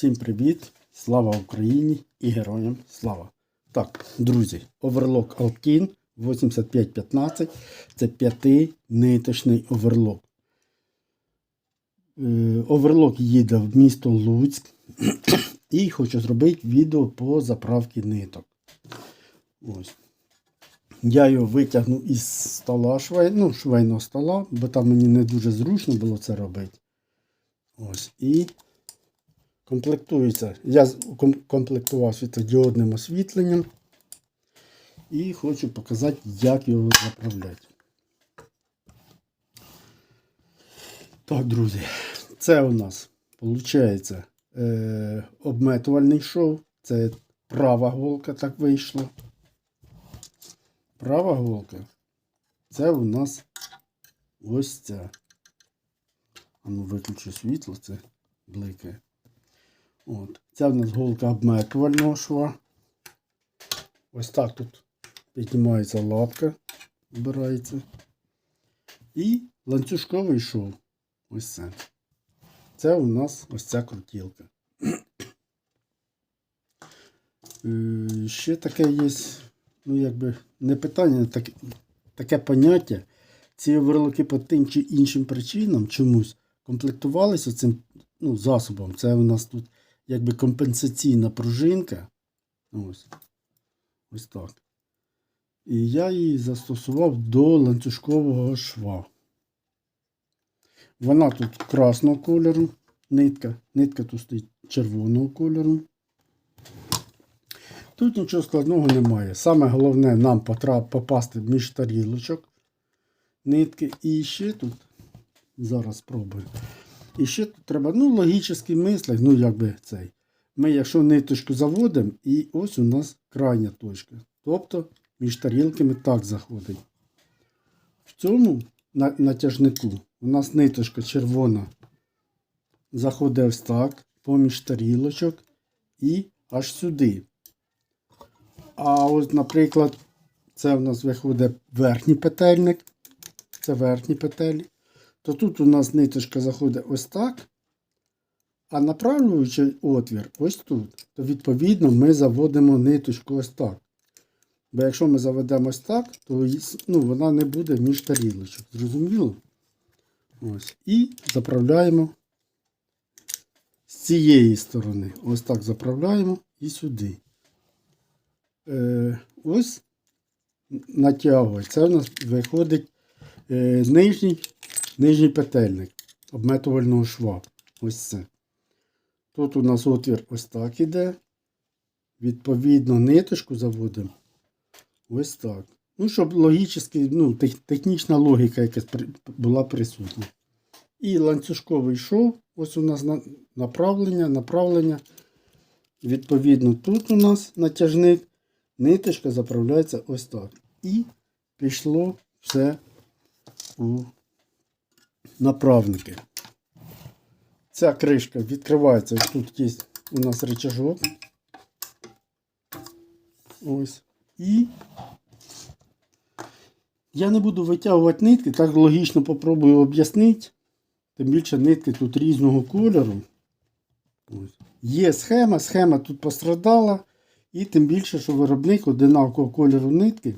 Всім привіт! Слава Україні і героям слава! Так, друзі, оверлок Alpine 8515 це п'ятиниточний оверлок. Е, Оверлок їде в місто Луцьк і хочу зробити відео по заправці ниток. Ось. Я його витягну із стола швей, ну, швейного стола, бо там мені не дуже зручно було це робити. Ось. І комплектується. Я комплектував світлодіодним освітленням. І хочу показати, як його заправляти. Так, друзі, це у нас виходить е, обметувальний шов. Це права голка так вийшла. Права голка. Це у нас ось ця. А ну виключу світло, це бликає. От. Це в нас голка обметувального шва. Ось так тут піднімається лапка, збирається. І ланцюжковий шов. Ось це. Це у нас ось ця крутілка. Е, Ще таке є, ну якби не питання, так, таке поняття. Ці оверлоки по тим чи іншим причинам чомусь комплектувалися цим ну, засобом. Це у нас тут якби компенсаційна пружинка. Ось. Ось так. І я її застосував до ланцюжкового шва. Вона тут красного кольору, нитка. Нитка тут стоїть червоного кольору. Тут нічого складного немає. Саме головне нам попасти між тарілочок нитки. І ще тут, зараз спробую. І ще тут треба, ну, логічний мислик, ну, якби цей. Ми, якщо ниточку заводимо, і ось у нас крайня точка. Тобто між тарілками так заходить. В цьому на- натяжнику у нас ниточка червона заходить ось так, поміж тарілочок і аж сюди. А ось, наприклад, це у нас виходить верхній петельник. Це верхні петелі. То тут у нас ниточка заходить ось так. А направлюючий отвір ось тут. То відповідно ми заводимо ниточку ось так. Бо якщо ми заведемо ось так, то ну, вона не буде між тарілочок. Зрозуміло? Ось. І заправляємо з цієї сторони. Ось так заправляємо і сюди. Е, ось натягує. Це в нас виходить е, нижній, нижній петельник обметувального шва. Ось це. Тут у нас отвір ось так іде. Відповідно, ниточку заводимо. Ось так. Ну, щоб логічно, ну, тех- технічна логіка якась була присутня. І ланцюжковий шов. Ось у нас направлення, направлення. Відповідно, тут у нас натяжник. Ниточка заправляється ось так. І пішло все у направники. Ця кришка відкривається. Тут є у нас рычажок. Ось. І я не буду витягувати нитки, так логічно попробую об'яснити. Тим більше нитки тут різного кольору. Ось. Є схема, схема тут пострадала. І тим більше, що виробник одинакового кольору нитки,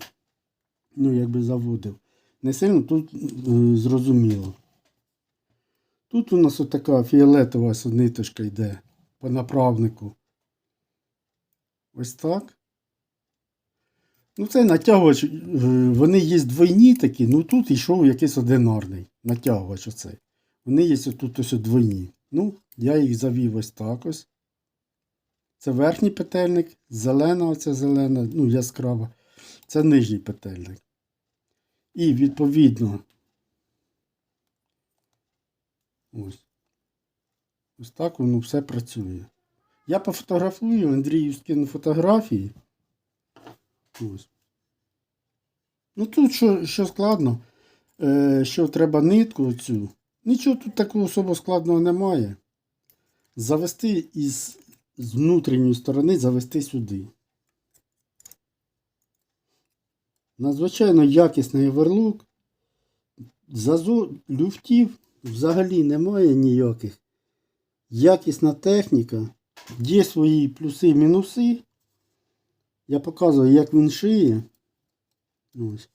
ну, якби заводив, не сильно тут е, зрозуміло. Тут у нас отака фіолетова ось ниточка йде по направнику. Ось так. Ну, це натягувач, е, вони є двойні такі, ну тут йшов якийсь одинарний натягувач оцей. Вони є тут ось двойні. Ну, я їх завів ось так ось. Це верхній петельник, зелена, оця зелена, ну, яскрава. Це нижній петельник. І відповідно. Ось. Ось так воно все працює. Я пофотографую, Андрію скину фотографії. Ось. Ну тут що, що складно, е, що треба нитку оцю. Нічого тут такого особо складного немає. Завести із з внутрішньої сторони, завести сюди. Надзвичайно якісний оверлок. Зазу люфтів взагалі немає ніяких. Якісна техніка. Є свої плюси мінуси. Я показую, як він шиє. Ось.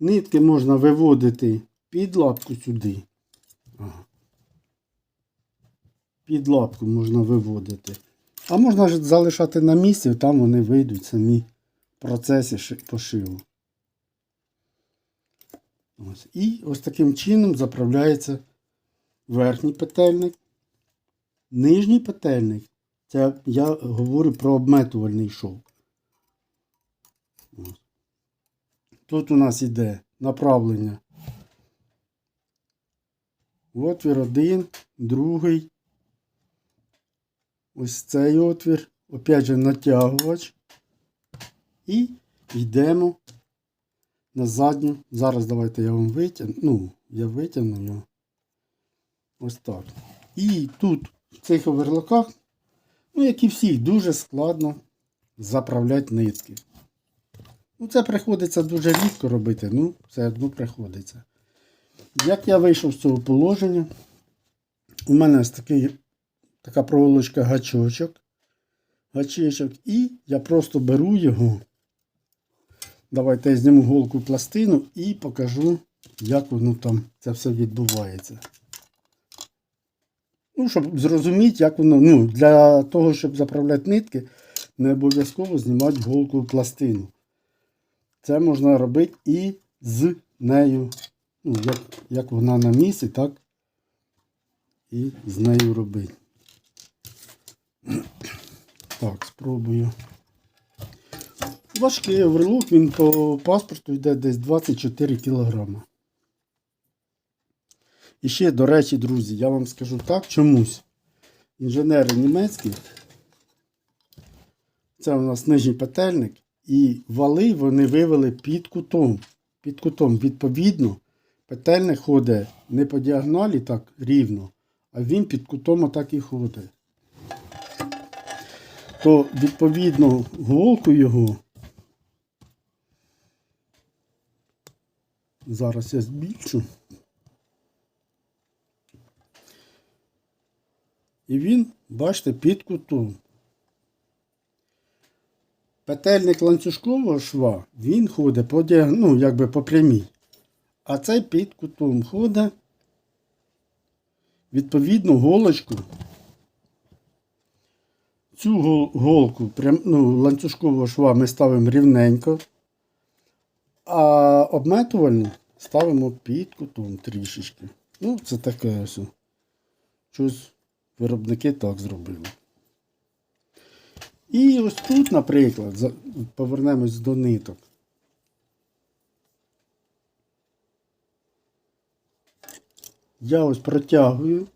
Нитки можна виводити під лапку сюди. Під лапку можна виводити. А можна ж залишати на місці, там вони вийдуть самі в процесі пошиву. Ось. І ось таким чином заправляється верхній петельник. Нижній петельник. Це я говорю про обметувальний. Ось. Тут у нас іде направлення. Отвір один, другий. Ось цей отвір. Опять же натягувач. І йдемо на задню. Зараз давайте я вам витягну. Ну, я витягну його. Ось так. І тут в цих оверлоках, ну, як і всіх, дуже складно заправляти нитки. Ну, це приходиться дуже рідко робити, ну, все одно приходиться. Як я вийшов з цього положення, у мене ось такий, така проволочка гачочок. Гачечок, і я просто беру його. Давайте я зніму голку пластину і покажу, як воно там це все відбувається. Ну, щоб зрозуміти, як воно. Ну, для того, щоб заправляти нитки, не обов'язково знімати голку пластину. Це можна робити і з нею. Ну, як, як вона на місці, так і з нею робити. Так, спробую. Важкий оверлок, він по паспорту йде десь 24 кг. І ще, до речі, друзі, я вам скажу так, чомусь. Інженери німецькі. Це у нас нижній петельник. І вали вони вивели під кутом. Під кутом, відповідно, петельник ходить не по діагоналі так рівно, а він під кутом отак і ходить. То, відповідно, голку його. Зараз я збільшу. І він, бачите, під кутом. Петельник ланцюжкового шва, він ходить по ну, якби по прямій. А цей під кутом ходить. Відповідно, голочку. Цю гол- голку ну, ланцюжкового шва ми ставимо рівненько. А обметувальну ставимо під кутом трішечки. Ну, це таке ось. Щось виробники так зробили. І ось тут, наприклад, повернемось до ниток. Я ось протягую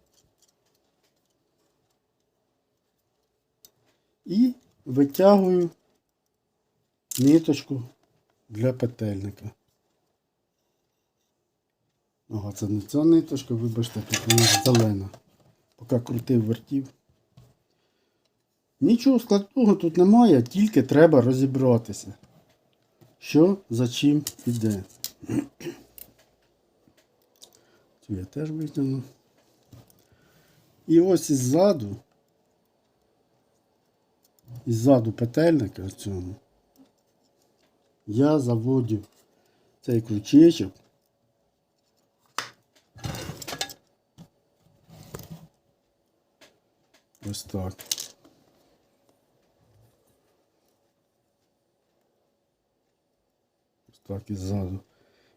і витягую ниточку для петельника. Ага, це не ця ниточка, вибачте, тут вона зелена. Поки крутив вертів. Нічого складного тут немає, тільки треба розібратися, що за чим іде. Цю я теж витягну. І ось іззаду, іззаду петельника цьому, я заводю цей крючечок. Ось так. Ось так і ззаду.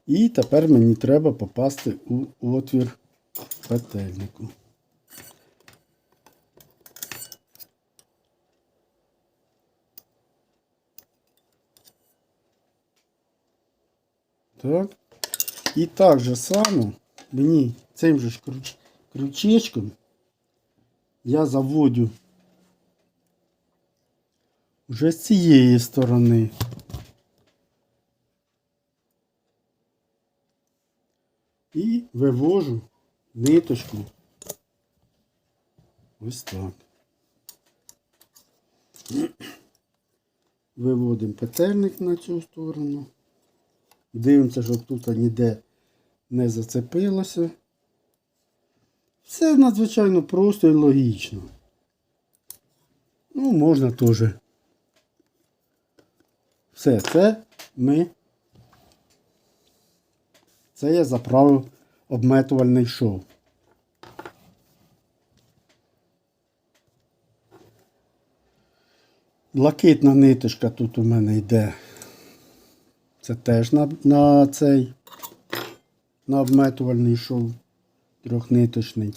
І тепер мені треба попасти у отвір петельнику. Так. І так же само мені цим же ж круч- крючечком я заводю вже з цієї сторони. І вивожу ниточку. Ось так. Виводимо петельник на цю сторону. Дивимося, щоб тут ніде не зацепилося. Все надзвичайно просто і логічно. Ну, можна теж. Все, це ми. Це я заправив обметувальний шов. Блакитна ниточка тут у мене йде. Це теж на, на цей на обметувальний шов трьохниточний.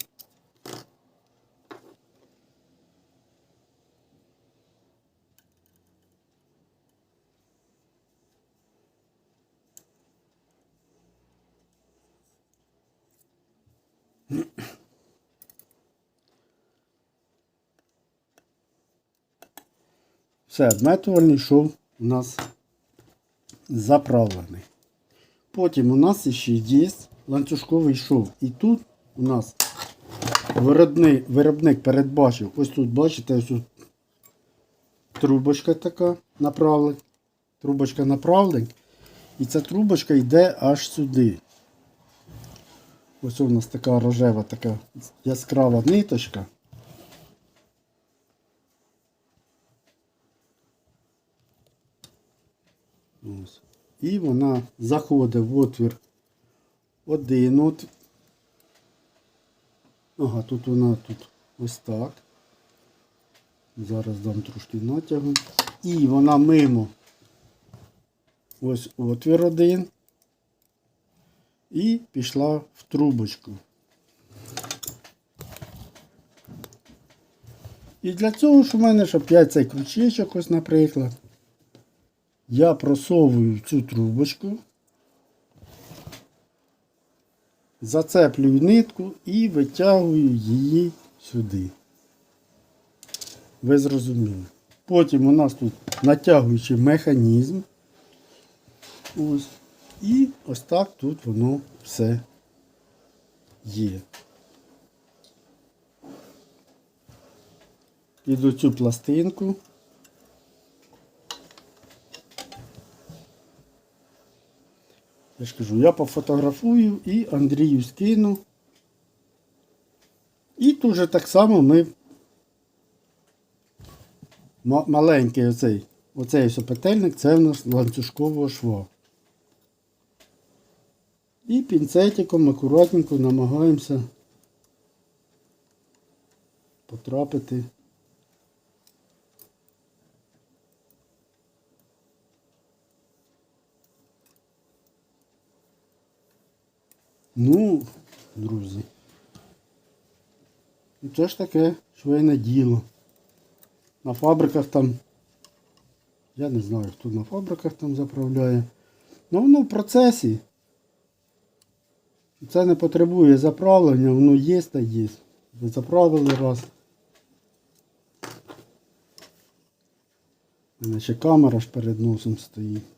Все, обметувальний шов у нас заправлений. Потім у нас ще є ланцюжковий шов. І тут у нас виробник, виробник передбачив, ось тут, бачите, ось тут трубочка така направлень. Трубочка направлень. І ця трубочка йде аж сюди. Ось у нас така рожева, така яскрава ниточка. Ось. І вона заходить в отвір один от. Ага, тут вона тут ось так. Зараз дам трошки натягу. І вона мимо. Ось отвір один. І пішла в трубочку. І для цього ж у мене ж опять цей крючечок, ось, наприклад. Я просовую цю трубочку, зацеплюю нитку і витягую її сюди. Ви зрозуміли. Потім у нас тут натягуючий механізм. Ось. І ось так тут воно все є. І до цю пластинку Я ж кажу, я пофотографую і Андрію скину. І тут же так само ми маленький оцей, оцей ось петельник, це в нас ланцюжкового шва. І пінцетиком акуратненько намагаємося потрапити. Ну, друзі. Це ж таке швейне діло. На фабриках там. Я не знаю, хто на фабриках там заправляє. Ну воно в процесі. Це не потребує заправлення, воно є та є. Ви заправили раз. У мене ще камера ж перед носом стоїть.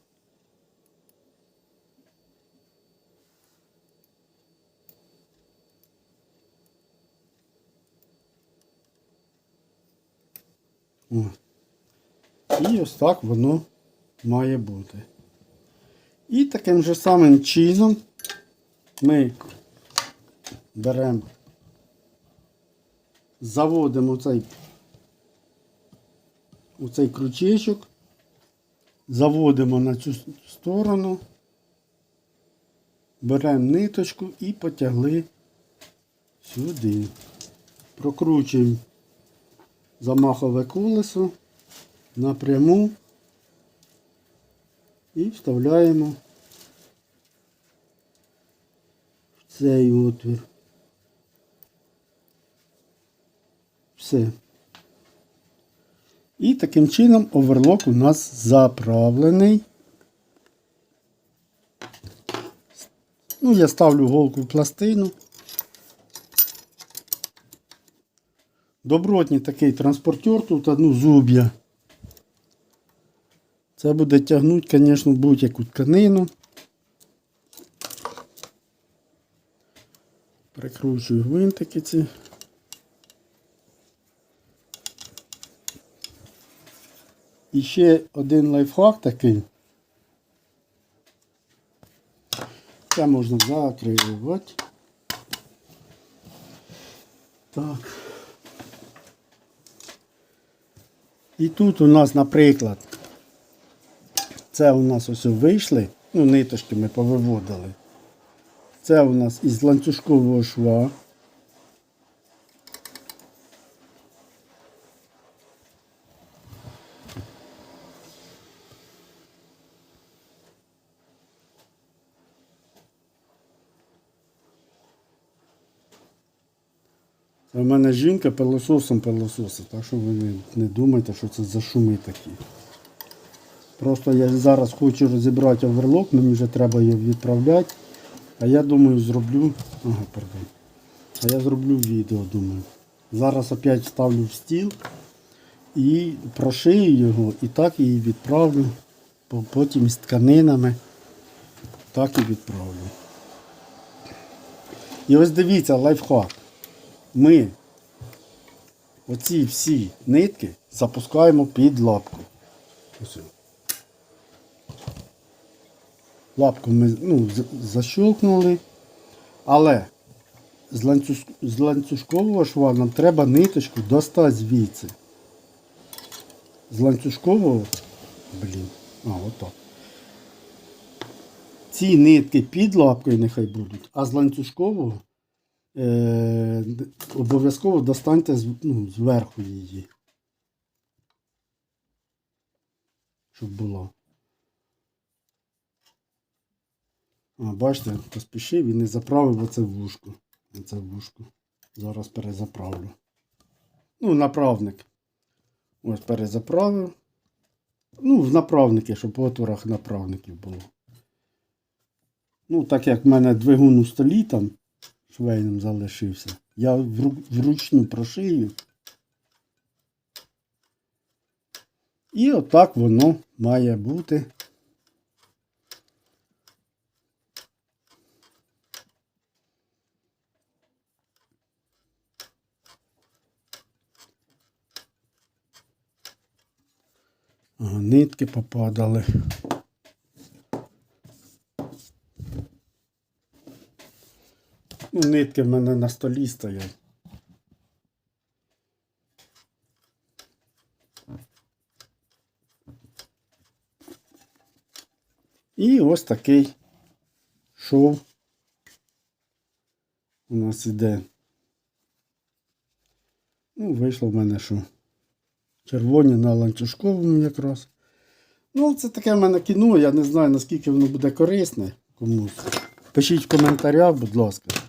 О. І ось так воно має бути. І таким же самим чином ми беремо, заводимо цей, оцей крючечок, заводимо на цю сторону, беремо ниточку і потягли сюди. Прокручуємо замахове колесо напряму і вставляємо в цей отвір. Все. І таким чином оверлок у нас заправлений. Ну, я ставлю голку в пластину. Добротний такий транспортер, тут одну зуб'я. Це буде тягнути, звісно, будь-яку тканину. Прикручую гвинтики ці. І ще один лайфхак такий. Це можна закривати. Так. І тут у нас, наприклад, це у нас ось вийшли, ну, ниточки ми повиводили. Це у нас із ланцюжкового шва. В мене жінка пилососом пилососить, так що ви не, не думайте, що це за шуми такі. Просто я зараз хочу розібрати оверлок, мені вже треба його відправляти. А я думаю, зроблю. Ага, пардон. А я зроблю відео, думаю. Зараз опять ставлю в стіл і прошию його і так її відправлю. Потім з тканинами так і відправлю. І ось дивіться, лайфхак. Ми оці всі нитки запускаємо під лапку. Ось. Лапку ми ну, защелкнули. Але з, ланцюж, з ланцюжкового шва нам треба ниточку достати звідси. З ланцюжкового. Блін. А, отак. Ці нитки під лапкою нехай будуть, а з ланцюжкового е, обов'язково достаньте з- ну, зверху її. Щоб була. А, бачите, поспішив і не заправив оце вушко. Оце вушко. Зараз перезаправлю. Ну, направник. Ось перезаправив. Ну, в направники, щоб в отворах направників було. Ну, так як в мене двигун у столі там швейним залишився, я вручну прошию. І отак воно має бути. Ага, нитки попадали. Нитки в мене на столі стоять. І ось такий шов у нас іде. Ну, вийшло в мене що. Червоні на ланцюжковому якраз. Ну, це таке в мене кіно, я не знаю, наскільки воно буде корисне комусь. Пишіть в коментарях, будь ласка.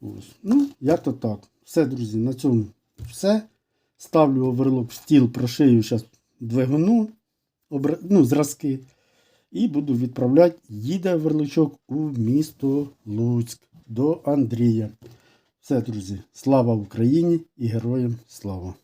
Ось. Ну, як то так. Все, друзі, на цьому все. Ставлю оверлок в стіл, прошию зараз двигуну, ну, зразки. І буду відправляти, їде оверлочок у місто Луцьк до Андрія. Все, друзі, слава Україні і героям слава!